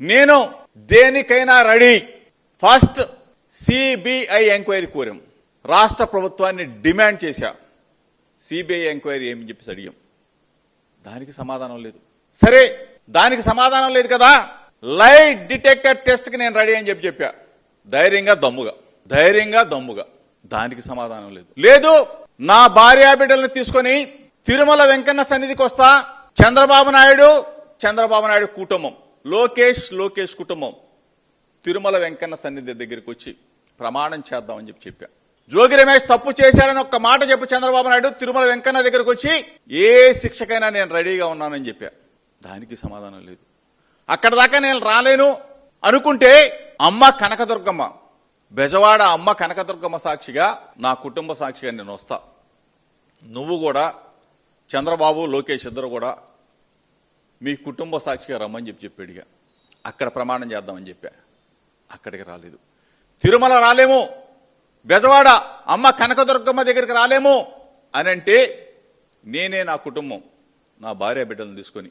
నేను దేనికైనా ready. First CBI enquiry కోరాం. రాష్ట్ర ప్రభుత్వాన్ని డిమాండ్ చేశా. సిబిఐ ఎంక్వైరీ ఏమని చెప్పేసి అడిగాం. దానికి సమాధానం లేదు. సరే దానికి సమాధానం లేదు కదా? లైట్ డిటెక్టర్ టెస్ట్కి నేను రెడీ అని చెప్పి చెప్పా. ధైర్యంగా దమ్ముగా. ధైర్యంగా దమ్ముగా. దానికి సమాధానం లేదు. లేదు నా భార్య బిడ్డలను తీసుకొని తిరుమల వెంకన్న సన్నిధికి వస్తా చంద్రబాబు నాయుడు చంద్రబాబు నాయుడు కుటుంబం లోకేష్ లోకేష్ కుటుంబం తిరుమల వెంకన్న సన్నిధి దగ్గరికి వచ్చి ప్రమాణం చేద్దామని చెప్పి చెప్పా. జోగి రమేష్ తప్పు చేశాడని ఒక్క మాట చెప్పు చంద్రబాబు నాయుడు తిరుమల వెంకన్న దగ్గరకు వచ్చి ఏ శిక్షకైనా నేను రెడీగా ఉన్నానని చెప్పా. దానికి సమాధానం లేదు. అక్కడ దాకా నేను రాలేను. అనుకుంటే అమ్మ కనకదుర్గమ్మ బెజవాడ అమ్మ కనకదుర్గమ్మ సాక్షిగా నా కుటుంబ సాక్షిగా నేను వస్తా. నువ్వు కూడా చంద్రబాబు లోకేష్ ఇద్దరు కూడా మీ కుటుంబ సాక్షిగా రమ్మని చెప్పి చెప్పాడుగా. అక్కడ ప్రమాణం చేద్దామని చెప్పా. అక్కడికి రాలేదు. తిరుమల రాలేము. బెజవాడ అమ్మ కనకదుర్గమ్మ దగ్గరికి రాలేము అని అంటే నేనే నా కుటుంబం నా భార్య బిడ్డలను తీసుకొని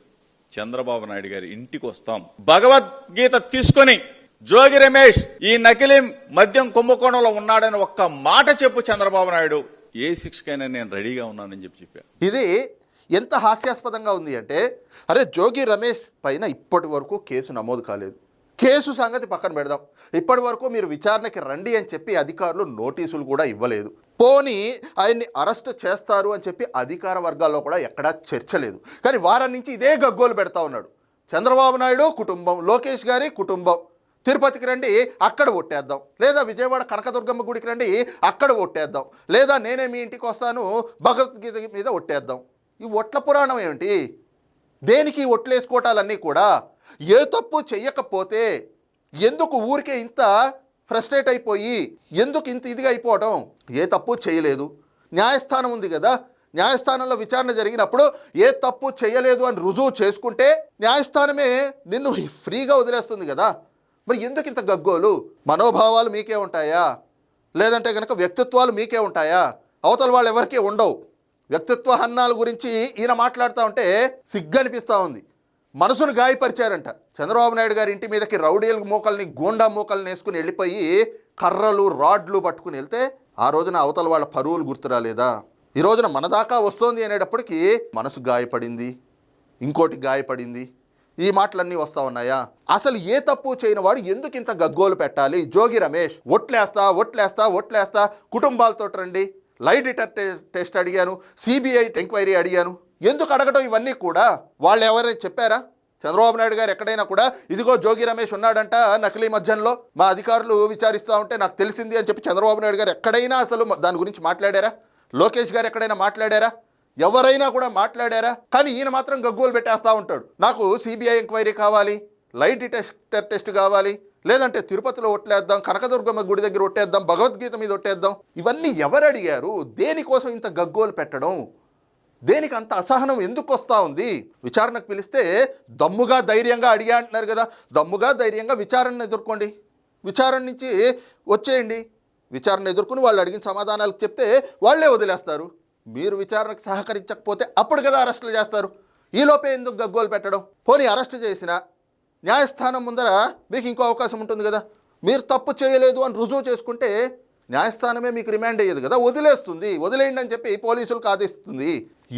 చంద్రబాబు నాయుడు గారి ఇంటికి వస్తాం. భగవద్గీత తీసుకొని జోగి రమేష్ ఈ నకిలీ మద్యం కుంభకోణంలో ఉన్నాడని ఒక్క మాట చెప్పు చంద్రబాబు నాయుడు. ఏ శిక్షకైనా నేను రెడీగా ఉన్నానని చెప్పి చెప్పా. ఇది ఎంత హాస్యాస్పదంగా ఉంది అంటే అరే జోగి రమేష్ పైన ఇప్పటి వరకు కేసు నమోదు కాలేదు. కేసు సంగతి పక్కన పెడదాం. ఇప్పటి వరకు మీరు విచారణకి రండి అని చెప్పి అధికారులు నోటీసులు కూడా ఇవ్వలేదు. పోనీ ఆయన్ని అరెస్ట్ చేస్తారు అని చెప్పి అధికార వర్గాల్లో కూడా ఎక్కడా చర్చ లేదు. కానీ వారం నుంచి ఇదే గగ్గోలు పెడతా ఉన్నాడు. చంద్రబాబు నాయుడు కుటుంబం లోకేష్ గారి కుటుంబం. తిరుపతికి రండి అక్కడ ఒట్టేద్దాం లేదా విజయవాడ కనకదుర్గమ్మ గుడికి రండి అక్కడ ఒట్టేద్దాం లేదా నేనే మీ ఇంటికి వస్తాను భగవద్గీత మీద ఒట్టేద్దాం ఈ ఒట్ల పురాణం ఏమిటి? దేనికి ఒట్లేసుకోవటాలన్నీ కూడా? ఏ తప్పు చెయ్యకపోతే ఎందుకు ఊరికే ఇంత ఫ్రస్ట్రేట్ అయిపోయి ఎందుకు ఇంత ఇదిగా అయిపోవడం ఏ తప్పు చేయలేదు న్యాయస్థానం ఉంది కదా. న్యాయస్థానంలో విచారణ జరిగినప్పుడు ఏ తప్పు చేయలేదు అని రుజువు చేసుకుంటే న్యాయస్థానమే నిన్ను ఫ్రీగా వదిలేస్తుంది కదా. మరి ఎందుకు ఇంత గగ్గోలు? మనోభావాలు మీకే ఉంటాయా? లేదంటే కనుక వ్యక్తిత్వాలు మీకే ఉంటాయా? అవతల వాళ్ళు ఎవరికీ ఉండవు. వ్యక్తిత్వ హన్నాల గురించి ఈయన మాట్లాడుతూ ఉంటే సిగ్గనిపిస్తూ ఉంది. మనసును గాయపరిచారంట. చంద్రబాబు నాయుడు గారి ఇంటి మీదకి రౌడీల మూకల్ని గోండా మూకల్ని వేసుకుని వెళ్ళిపోయి కర్రలు రాడ్లు పట్టుకుని వెళ్తే ఆ రోజున అవతల వాళ్ళ పరువులు గుర్తురాలేదా ఈ రోజున మన దాకా వస్తోంది అనేటప్పటికీ మనసు గాయపడింది. ఇంకోటి గాయపడింది. ఈ మాటలన్నీ వస్తా ఉన్నాయా? అసలు ఏ తప్పు చేయని వాడు ఎందుకు ఇంత గగ్గోలు పెట్టాలి? జోగి రమేష్ ఒట్లేస్తా ఒట్లేస్తా ఒట్లేస్తా కుటుంబాలతో రండి. లైట్ డిటర్ టెస్ట్ అడిగాను సిబిఐ ఎంక్వైరీ అడిగాను. ఎందుకు అడగటం ఇవన్నీ కూడా? వాళ్ళు ఎవరైనా చెప్పారా? చంద్రబాబు నాయుడు గారు ఎక్కడైనా కూడా ఇదిగో జోగి రమేష్ ఉన్నాడంట నకిలీ మధ్యంలో మా అధికారులు విచారిస్తూ ఉంటే నాకు తెలిసింది అని చెప్పి చంద్రబాబు నాయుడు గారు ఎక్కడైనా అసలు దాని గురించి మాట్లాడారా? లోకేష్ గారు ఎక్కడైనా మాట్లాడారా? ఎవరైనా కూడా మాట్లాడారా? కానీ ఈయన మాత్రం గగ్గోలు పెట్టేస్తూ ఉంటాడు. నాకు సిబిఐ ఎంక్వైరీ కావాలి లైట్ డిటెక్టర్ టెస్ట్ కావాలి లేదంటే తిరుపతిలో ఒట్లేద్దాం కనకదుర్గమ్మ గుడి దగ్గర ఒట్టేద్దాం భగవద్గీత మీద ఒట్టేద్దాం. ఇవన్నీ ఎవరు అడిగారు దేనికోసం ఇంత గగ్గోలు పెట్టడం? దేనికి అంత అసహనం ఎందుకు వస్తూ ఉంది? విచారణకు పిలిస్తే దమ్ముగా ధైర్యంగా అడిగా అంటున్నారు కదా. దమ్ముగా ధైర్యంగా విచారణను ఎదుర్కోండి. విచారణ నుంచి వచ్చేయండి. విచారణ ఎదుర్కొని వాళ్ళు అడిగిన సమాధానాలు చెప్తే వాళ్ళే వదిలేస్తారు. మీరు విచారణకు సహకరించకపోతే అప్పుడు కదా అరెస్టులు చేస్తారు. ఈలోపే ఎందుకు గగ్గోలు పెట్టడం? పోనీ అరెస్ట్ చేసినా న్యాయస్థానం ముందర మీకు ఇంకో అవకాశం ఉంటుంది కదా. మీరు తప్పు చేయలేదు అని రుజువు చేసుకుంటే న్యాయస్థానమే మీకు రిమాండ్ అయ్యేది కదా. వదిలేస్తుంది. వదిలేయండి అని చెప్పి పోలీసులకు ఆదేశిస్తుంది.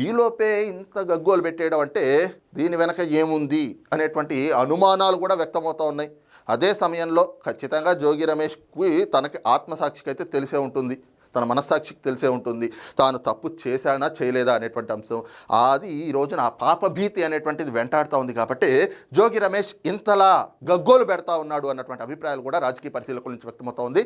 ఈలోపే ఇంత గగ్గోలు పెట్టేయడం అంటే దీని వెనక ఏముంది అనేటువంటి అనుమానాలు కూడా వ్యక్తమవుతూ ఉన్నాయి. అదే సమయంలో ఖచ్చితంగా జోగి రమేష్కి తనకి ఆత్మసాక్షికి అయితే తెలిసే ఉంటుంది. తన మనస్సాక్షికి తెలిసే ఉంటుంది. తాను తప్పు చేశానా చేయలేదా అనేటువంటి అంశం. అది ఈ రోజున ఆ అనేటువంటిది వెంటాడుతూ ఉంది కాబట్టి జోగి రమేష్ ఇంతలా గగ్గోలు పెడతా ఉన్నాడు అన్నటువంటి అభిప్రాయాలు కూడా రాజకీయ పరిశీలకుల నుంచి వ్యక్తమవుతా ఉంది.